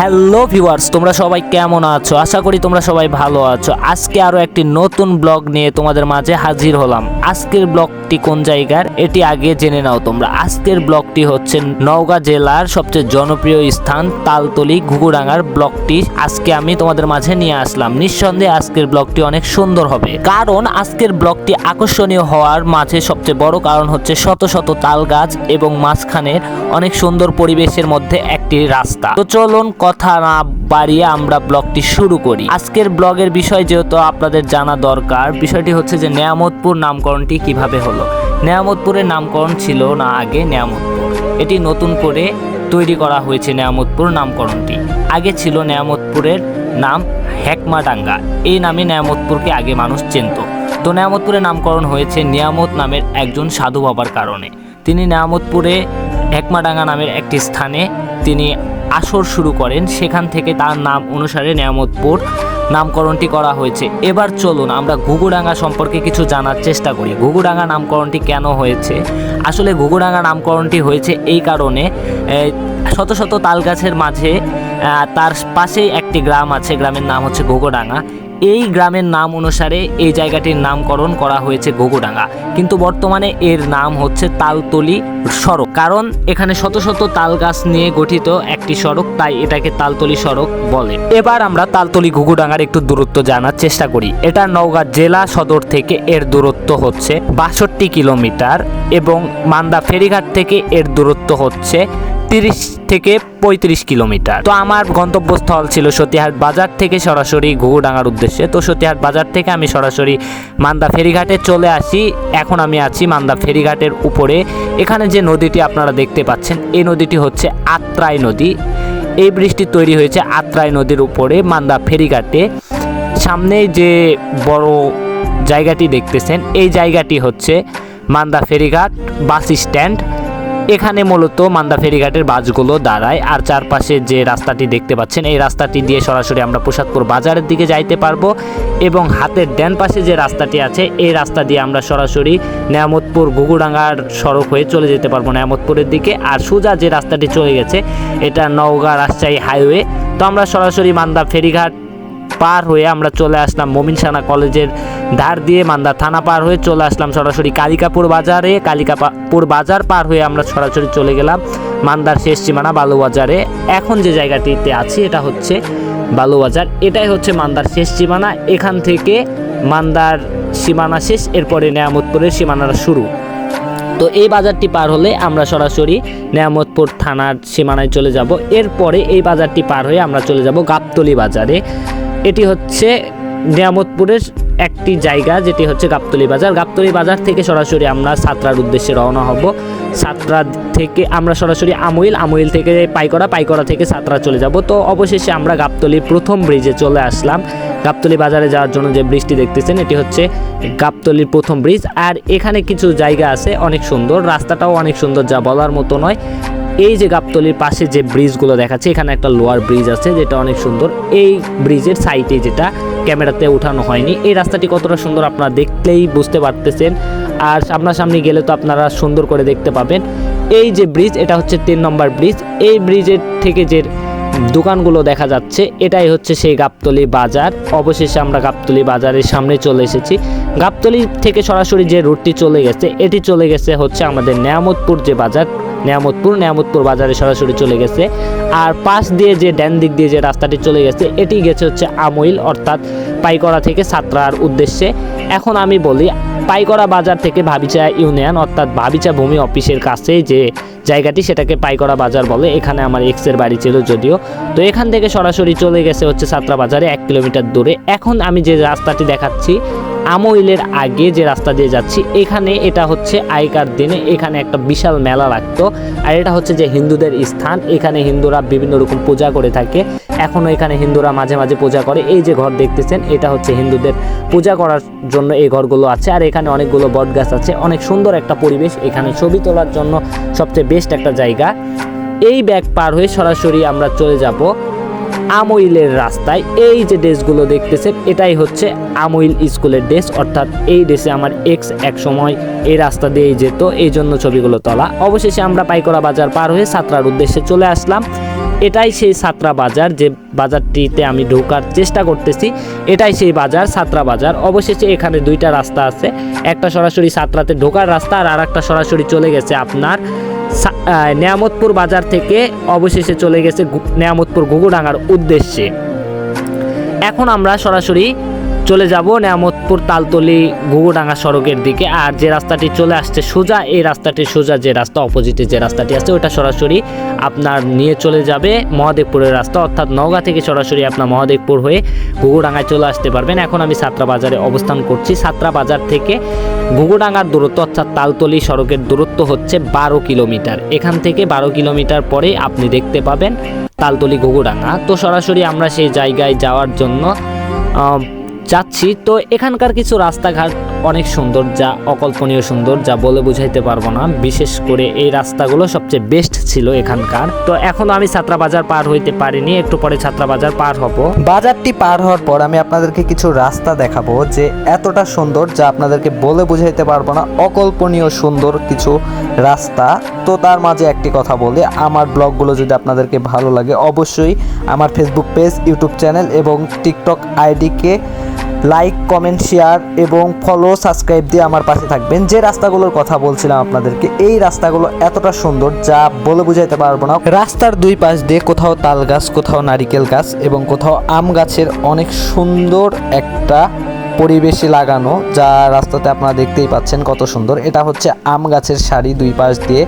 Hello viewers, তোমরা সবাই কেমন আছো? আশা করি তোমরা সবাই ভালো আছো। আজকে আরও একটি নতুন ব্লগ নিয়ে তোমাদের মাঝে হাজির হলাম। আজকের ব্লগটি কোন জায়গার, এটি আগে জেনে নাও তোমরা। আজকের ব্লগটি হচ্ছে নওগাঁ জেলার সবচেয়ে জনপ্রিয় স্থান তালতলি ঘুঘুডাঙ্গার ব্লগটি। আজকে আমি তোমাদের মাঝে নিয়ে আসলাম। নিঃসন্দেহে আজকের ব্লগটি অনেক সুন্দর হবে। কারণ আজকের ব্লগটি আকর্ষণীয় হওয়ার মাঝে সবচেয়ে বড় কারণ হচ্ছে শত শত তাল গাছ এবং মাঝখানে অনেক সুন্দর পরিবেশের মধ্যে একটি রাস্তা। তো চলুন কথা না বাড়িয়ে আমরা ব্লগটি শুরু করি। আজকের ব্লগের বিষয় যেহেতু আপনাদের জানা দরকার, বিষয়টি হচ্ছে যে নেয়ামতপুর নামকরণটি কীভাবে হলো। নেয়ামতপুরের নামকরণ ছিল না আগে নেয়ামতপুর। এটি নতুন করে তৈরি করা হয়েছে নেয়ামতপুর নামকরণটি। আগে ছিল নেয়ামতপুরের নাম হেকমাডাঙ্গা। এই নামে নেয়ামতপুরকে আগে মানুষ চিনত। তো নেয়ামতপুরের নামকরণ হয়েছে নিয়ামত নামের একজন সাধু বাবার কারণে। তিনি নেয়ামতপুরে হেকমাডাঙ্গা নামের একটি স্থানে তিনি আসর শুরু করেন। সেখান থেকে তার নাম অনুসারে নেয়ামতপুর নামকরণটি করা হয়েছে। এবার চলুন আমরা ঘুঘুডাঙ্গা সম্পর্কে কিছু জানার চেষ্টা করি। ঘুঘুডাঙ্গা নামকরণটি কেন হয়েছে? আসলে ঘুঘুডাঙ্গা নামকরণটি হয়েছে এই কারণে শত শত তাল গাছের মাঝে তার পাশেই একটি গ্রাম আছে। গ্রামের নাম হচ্ছে ঘুঘুডাঙ্গা। এই গ্রামের নাম অনুসারে এই জায়গাটির নামকরণ করা হয়েছে ঘুঘুডাঙ্গা। কিন্তু বর্তমানে এর নাম হচ্ছে তালতলি সড়ক। কারণ এখানে শত শত তাল গাছ নিয়ে গঠিত একটি সড়ক, তাই এটাকে তালতলি সড়ক বলে। এবার আমরা তালতলি ঘুঘুডাঙ্গার একটু দূরত্ব জানার চেষ্টা করি। এটা নওগাঁ জেলা সদর থেকে এর দূরত্ব হচ্ছে বাষট্টি কিলোমিটার এবং মান্দা ফেরিঘাট থেকে এর দূরত্ব হচ্ছে তিরিশ থেকে পঁয়ত্রিশ কিলোমিটার। তো আমার গন্তব্যস্থল ছিল সতীহাট বাজার থেকে সরাসরি ঘুঘুডাঙ্গার উদ্দেশ্যে। তো সতীহাট বাজার থেকে আমি সরাসরি মান্দা ফেরিঘাটে চলে আসি। এখন আমি আছি মান্দা ফেরিঘাটের উপরে। এখানে যে নদীটি আপনারা দেখতে পাচ্ছেন, এই নদীটি হচ্ছে আত্রাই নদী। এই বৃষ্টি তৈরি হয়েছে আত্রাই নদীর উপরে, মান্দা ফেরিঘাটে। সামনে যে বড় জায়গাটি দেখতেছেন, এই জায়গাটি হচ্ছে মান্দা ফেরিঘাট বাস স্ট্যান্ড। এখানে মূলত মান্দা ফেরিঘাটের বাসগুলো দাঁড়ায়, আর চারপাশে যে রাস্তাটি দেখতে পাচ্ছেন, এই রাস্তাটি দিয়ে সরাসরি আমরা প্রসাদপুর বাজারের দিকে যাইতে পারব এবং হাতের ড্যান পাশে যে রাস্তাটি আছে, এই রাস্তা দিয়ে আমরা সরাসরি নেয়ামতপুর ঘুঘুডাঙ্গার সড়ক হয়ে চলে যেতে পারব নেয়ামতপুরের দিকে। আর সোজা যে রাস্তাটি চলে গেছে, এটা নওগাঁ রাজশাহী হাইওয়ে। তো আমরা সরাসরি মান্দা ফেরিঘাট পার হয়ে আমরা চলে আসলাম মমিনসানা কলেজের ধার দিয়ে মান্দা থানা পার হয়ে চলে আসলাম সরাসরি কালিকাপুর বাজারে। কালিকাপুর বাজার পার হয়ে আমরা সরাসরি চলে গেলাম মান্দার শেষ সীমানা বালুবাজারে। এখন যে জায়গাটিতে আছি, এটা হচ্ছে বালুবাজার। এটাই হচ্ছে মান্দার শেষ সীমানা। এখান থেকে মান্দার সীমানা শেষ, এরপরে নেয়ামতপুরের সীমানাটা শুরু। তো এই বাজারটি পার হলে আমরা সরাসরি নেয়ামতপুর থানার সীমানায় চলে যাব। এরপরে এই বাজারটি পার হয়ে আমরা চলে যাব গাবতলি বাজারে। এটি হচ্ছে নিয়ামতপুরের একটি জায়গা, যেটি হচ্ছে গাবতলি বাজার। গাবতলি বাজার থেকে সরাসরি আমরা সাতরার উদ্দেশ্যে রওনা হব। সাতরা থেকে আমরা সরাসরি আমুইল আমুইল থেকে পাইকড়া পাইকড়া থেকে সাতরা চলে যাব। তো অবশেষে আমরা গাবতলির প্রথম ব্রিজে চলে আসলাম। গাবতলি বাজারে যাওয়ার জন্য যে ব্রিজটি দেখতেছেন, এটি হচ্ছে গাবতলির প্রথম ব্রিজ আর এখানে কিছু জায়গা আছে, অনেক সুন্দর। রাস্তাটাও অনেক সুন্দর, যা বলার মতো নয়। এই যে গাবতলির পাশে যে ব্রিজগুলো দেখাচ্ছে, এখানে একটা লোয়ার ব্রিজ আছে, যেটা অনেক সুন্দর। এই ব্রিজের সাইটে যেটা ক্যামেরাতে উঠানো হয়নি। এই রাস্তাটি কতটা সুন্দর আপনারা দেখলেই বুঝতে পারতেছেন। আর সামনাসামনি গেলে তো আপনারা সুন্দর করে দেখতে পাবেন। এই যে ব্রিজ, এটা হচ্ছে তিন নম্বর ব্রিজ। এই ব্রিজের থেকে যে দোকানগুলো দেখা যাচ্ছে, এটাই হচ্ছে সেই গাবতলি বাজার। অবশেষে আমরা গাবতলি বাজারের সামনে চলে এসেছি। গাবতলি থেকে সরাসরি যে রুটটি চলে গেছে, এটি চলে গেছে হচ্ছে আমাদের নেয়ামতপুর যে বাজার। নেয়ামতপুর নেয়ামতপুর বাজারে সরাসরি চলে গেছে। আর পাশ দিয়ে যে ড্যান দিক দিয়ে যে রাস্তাটি চলে গেছে, এটি গেছে হচ্ছে আমইল, অর্থাৎ পাইকড়া থেকে সাতরার উদ্দেশ্যে। এখন আমি বলি, পাইকড়া বাজার থেকে ভাবিচা ইউনিয়ন, অর্থাৎ ভাবিচা ভূমি অফিসের কাছে যে জায়গাটি, সেটাকে পাইকড়া বাজার বলে। এখানে আমার এক্সের বাড়ি ছিল যদিও। তো এখান থেকে সরাসরি চলে গেছে হচ্ছে সাতরা বাজারে, এক কিলোমিটার দূরে। এখন আমি যে রাস্তাটি দেখাচ্ছি আমইলের আগে যে রাস্তা দিয়ে যাচ্ছি, এখানে এটা হচ্ছে আগেকার দিনে এখানে একটা বিশাল মেলা লাগতো। আর এটা হচ্ছে যে হিন্দুদের স্থান, এখানে হিন্দুরা বিভিন্ন রকম পূজা করে থাকে। এখনও এখানে হিন্দুরা মাঝে মাঝে পূজা করে। এই যে ঘর দেখতেছেন, এটা হচ্ছে হিন্দুদের পূজা করার জন্য এই ঘরগুলো আছে। আর এখানে অনেকগুলো বট গাছ আছে। অনেক সুন্দর একটা পরিবেশ। এখানে ছবি তোলার জন্য সবচেয়ে বেস্ট একটা জায়গা। এই ব্যাগ পার হয়ে সরাসরি আমরা চলে যাব। আমইলের রাস্তায় এই যে ড্রেসগুলো দেখতেছেন, এটাই হচ্ছে আমইল স্কুলের ড্রেস। অর্থাৎ এই ড্রেসে আমার এক্স এক সময় এই রাস্তা দিয়েই যেত, এই জন্য ছবিগুলো তোলা। অবশেষে আমরা পাইকড়া বাজার পার হয়ে সাতরার উদ্দেশ্যে চলে আসলাম। এটাই সেই সাতরা বাজার, যে বাজারটিতে আমি ঢোকার চেষ্টা করতেছি, এটাই সেই বাজার, সাতরা বাজার। অবশেষে এখানে দুইটা রাস্তা আছে। একটা সরাসরি সাতরাতে ঢোকার রাস্তা আর আরেকটা সরাসরি চলে গেছে আপনার নেয়ামতপুর বাজার থেকে অবশেষে চলে গেছে নিয়ামতপুর ঘুঘুডাঙ্গার উদ্দেশ্যে। এখন আমরা সরাসরি চলে যাব নেয়ামতপুর তালতলি ঘুঘুডাঙ্গা সড়কের দিকে। আর যে রাস্তাটি চলে আসছে সোজা, এই রাস্তাটি সোজা যে রাস্তা অপোজিটে যে রাস্তাটি আছে, ওটা সরাসরি আপনার নিয়ে চলে যাবে মহাদেবপুরের রাস্তা। অর্থাৎ নওগাঁ থেকে সরাসরি আপনার মহাদেবপুর হয়ে ঘুঘুডাঙ্গায় চলে আসতে পারবেন। এখন আমি সাতরা বাজারে অবস্থান করছি। সাতরা বাজার থেকে ঘুঘুডাঙ্গার দূরত্ব, অর্থাৎ তালতলি সড়কের দূরত্ব হচ্ছে বারো কিলোমিটার। এখান থেকে বারো কিলোমিটার পরে আপনি দেখতে পাবেন তালতলি ঘুঘুডাঙ্গা। তো সরাসরি আমরা সেই জায়গায় যাওয়ার জন্য যাচ্ছি, তো এখানকার কিছু রাস্তাঘাট অনেক সুন্দর, যা অকল্পনীয় সুন্দর, যা বলে বুঝাইতে পারব না। বিশেষ করে এই রাস্তাগুলো সবচেয়ে বেস্ট ছিল এখানকার। তো এখনও আমি ছাত্রা বাজার পার হইতে পারিনি, একটু পরে ছাত্রা বাজার পার হব। বাজারটি পার হওয়ার পর আমি আপনাদেরকে কিছু রাস্তা দেখাবো, যে এতটা সুন্দর, যা আপনাদেরকে বলে বুঝাইতে পারব না, অকল্পনীয় সুন্দর কিছু রাস্তা। তো তার মাঝে একটি কথা বলি, আমার ব্লগগুলো যদি আপনাদেরকে ভালো লাগে, অবশ্যই আমার ফেসবুক পেজ ইউটিউব চ্যানেল এবং টিকটক আইডিকে লাইক কমেন্ট শেয়ার এবং ফলো সাবস্ক্রাইব দিয়ে আমার পাশে থাকবেন। যে রাস্তাগুলোর কথা বলছিলাম আপনাদেরকে, এই রাস্তাগুলো এতটা সুন্দর যা বলে বুঝাইতে পারব না। রাস্তার দুই পাশ দিয়ে কোথাও তাল গাছ, কোথাও নারিকেল গাছ এবং কোথাও আম গাছের অনেক সুন্দর একটা পরিবেশে লাগানো, যা রাস্তাতে আপনারা দেখতেই পাচ্ছেন কত সুন্দর। এটা হচ্ছে আম গাছের সারি দুই পাশ দিয়ে।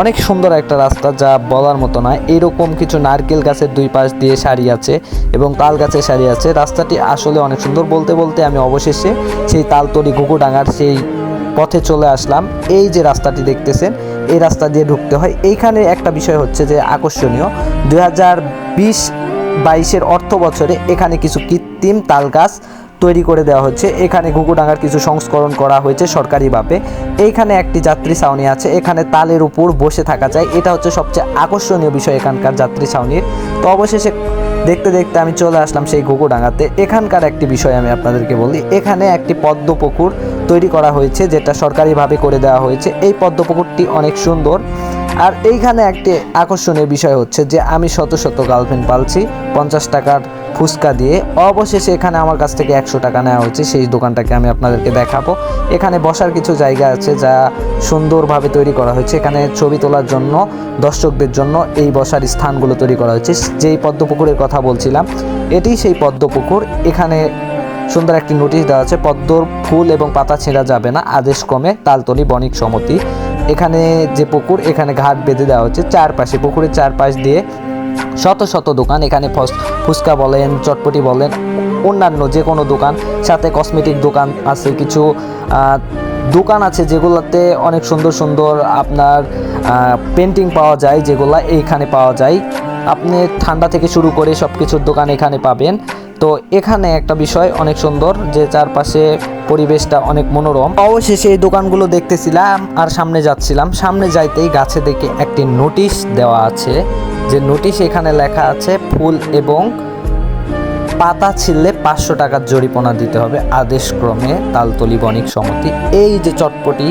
অনেক সুন্দর একটা রাস্তা, যা বলার মতো নয় এরকম কিছু নারকেল গাছের দুই পাশ দিয়ে সারি আছে এবং তাল গাছের সারি আছে। রাস্তাটি আসলে অনেক সুন্দর। বলতে বলতে আমি অবশেষে সেই তালতলি ঘুঘুডাঙ্গার সেই পথে চলে আসলাম। এই যে রাস্তাটি দেখতেছেন, এই রাস্তা দিয়ে ঢুকতে হয়। এইখানে একটা বিষয় হচ্ছে যে আকর্ষণীয়, দুই হাজার বিশ বাইশের অর্থ বছরে এখানে কিছু কৃত্রিম তাল গাছ তৈরি করে দেওয়া হচ্ছে। এখানে ঘুঘুডাঙ্গার কিছু সংস্করণ করা হয়েছে সরকারিভাবে এইখানে একটি যাত্রী ছাউনি আছে, এখানে তালের উপর বসে থাকা যায়। এটা হচ্ছে সবচেয়ে আকর্ষণীয় বিষয় এখানকার যাত্রী ছাউনির। তো অবশেষে দেখতে দেখতে আমি চলে আসলাম সেই ঘুঘুডাঙ্গাতে। এখানকার একটি বিষয় আমি আপনাদেরকে বলি। এখানে একটি পদ্ম পুকুর তৈরি করা হয়েছে, যেটা সরকারিভাবে করে দেওয়া হয়েছে। এই পদ্ম পুকুরটি অনেক সুন্দর। আর এইখানে একটি আকর্ষণীয় বিষয় হচ্ছে যে আমি শত শত গার্লফ্রেন্ড পালছি, পঞ্চাশ টাকার ফুচকা দিয়ে। অবশেষে এখানে আমার কাছ থেকে একশো টাকা নেওয়া হয়েছে, সেই দোকানটাকে আমি আপনাদেরকে দেখাবো। এখানে বসার কিছু জায়গা আছে যা সুন্দরভাবে তৈরি করা হয়েছে। এখানে ছবি তোলার জন্য, দর্শকদের জন্য এই বসার স্থানগুলো তৈরি করা হয়েছে। যেই পদ্মপুকুরের কথা বলছিলাম, এটি সেই পদ্মপুকুর। এখানে সুন্দর একটি নোটিশ দেওয়া আছে, পদ্মর ফুল এবং পাতা ছেঁড়া যাবে না, আদেশ ক্রমে তালতলি বণিক সমিতি এখানে যে পুকুর, এখানে ঘাট বেঁধে দেওয়া হচ্ছে। চারপাশে পুকুরের চারপাশ দিয়ে শত শত দোকান, এখানে ফস- ফুচকা বলেন, চটপটি বলেন, অন্যান্য যে কোনো দোকান, সাথে কসমেটিক দোকান আছে, কিছু দোকান আছে যেগুলোতে অনেক সুন্দর সুন্দর আপনার পেন্টিং পাওয়া যায়, যেগুলা এইখানে পাওয়া যায়। আপনি ঠান্ডা থেকে শুরু করে সব কিছুর দোকান এখানে পাবেন। তো এখানে একটা বিষয় অনেক সুন্দর যে চারপাশে পরিবেশটা অনেক মনোরম। অবশেষে এই দোকানগুলো দেখতেছিলাম আর সামনে যাচ্ছিলাম। সামনে যাইতেই গাছে দেখে একটি নোটিশ দেওয়া আছে। যে নোটিশ এখানে লেখা আছে, ফুল এবং পাতা ছিললে পাঁচশো টাকার জরিপনা দিতে হবে। আদেশক্রমে তালতলি বণিক সমিতি এই যে চটপটি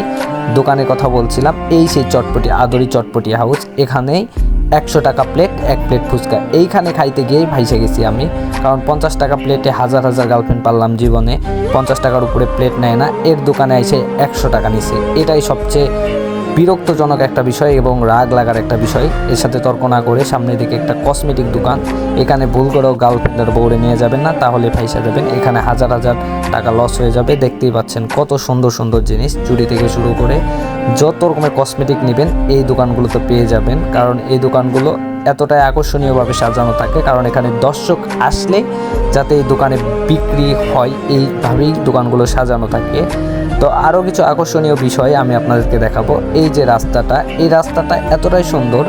দোকানের কথা বলছিলাম, এই সেই চটপটি, আদরি চটপটি হাউস এখানেই একশো টাকা প্লেট এক প্লেট ফুচকা। এইখানে খাইতে গিয়েই ভাইসে গেছি আমি। কারণ পঞ্চাশ টাকা প্লেটে হাজার হাজার গার্লফ্রেন্ড পারলাম জীবনে। পঞ্চাশ টাকার উপরে প্লেট নেয় না। এর দোকানে এসে একশো টাকা নিছে। এটাই সবচেয়ে বিরক্তজনক একটা বিষয় এবং রাগ লাগার একটা বিষয়। এর সাথে তর্ক না করে সামনের দিকে একটা কসমেটিক দোকান। এখানে ভুল করেও গার্লফ্রেন্ডের বউরে নিয়ে যাবেন না, তাহলে ফাইসা যাবেন। এখানে হাজার হাজার টাকা লস হয়ে যাবে। দেখতেই পাচ্ছেন কত সুন্দর সুন্দর জিনিস চুরি থেকে শুরু করে যত রকমের কসমেটিক নেবেন, এই দোকানগুলোতে পেয়ে যাবেন। কারণ এই দোকানগুলো এতটাই আকর্ষণীয়ভাবে সাজানো থাকে, কারণ এখানে দর্শক আসলে যাতে এই দোকানে বিক্রি হয়, এইভাবেই দোকানগুলো সাজানো থাকে। তো আরও কিছু আকর্ষণীয় বিষয় আমি আপনাদেরকে দেখাবো। এই যে রাস্তাটা, এই রাস্তাটা এতটাই সুন্দর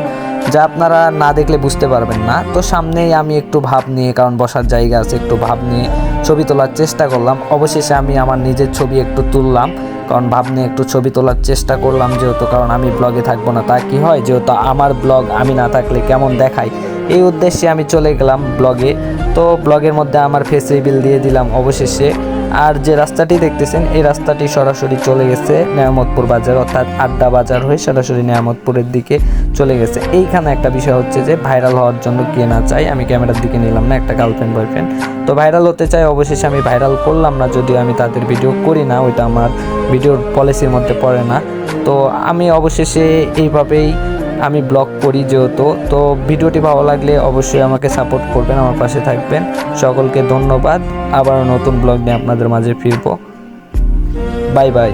যা আপনারা না দেখলে বুঝতে পারবেন না। তো সামনেই আমি একটু ভাব নিয়ে, কারণ বসার জায়গা আছে, একটু ভাব নিয়ে ছবি তোলার চেষ্টা করলাম। অবশেষে আমি আমার নিজের ছবি একটু তুললাম, কারণ ভাব নিয়ে একটু ছবি তোলার চেষ্টা করলাম যেহেতু, কারণ আমি ব্লগে থাকব না। তা কি হয়, যেহেতু আমার ব্লগ আমি না থাকলে কেমন দেখাই? এই উদ্দেশ্যে আমি চলে গেলাম ব্লগে। তো ব্লগের মধ্যে আমার ফেস রিভিল দিয়ে দিলাম অবশেষে। আর যে রাস্তাটি দেখতেছেন, এই রাস্তাটি সরাসরি চলে গেছে নিয়ামতপুর বাজার, অর্থাৎ আড্ডা বাজার হয়ে সরাসরি নিয়ামতপুরের দিকে চলে গেছে। এইখানে একটা বিষয় হচ্ছে যে, ভাইরাল হওয়ার জন্য কে না চাই আমি ক্যামেরার দিকে নিলাম না, একটা গার্লফ্রেন্ড বয়ফ্রেন্ড তো ভাইরাল হতে চাই অবশেষে আমি ভাইরাল করলাম না, যদিও আমি তাদের ভিডিও করি না, ওইটা আমার ভিডিওর পলিসির মধ্যে পড়ে না। তো আমি অবশেষে এইভাবেই আমি ব্লগ করি যেহেতু, তো ভিডিওটি ভালো লাগলে অবশ্যই আমাকে সাপোর্ট করবেন, আমার পাশে থাকবেন। সকলকে ধন্যবাদ। আবার নতুন ব্লগ নিয়ে আপনাদের মাঝে ফিরবো। Bye bye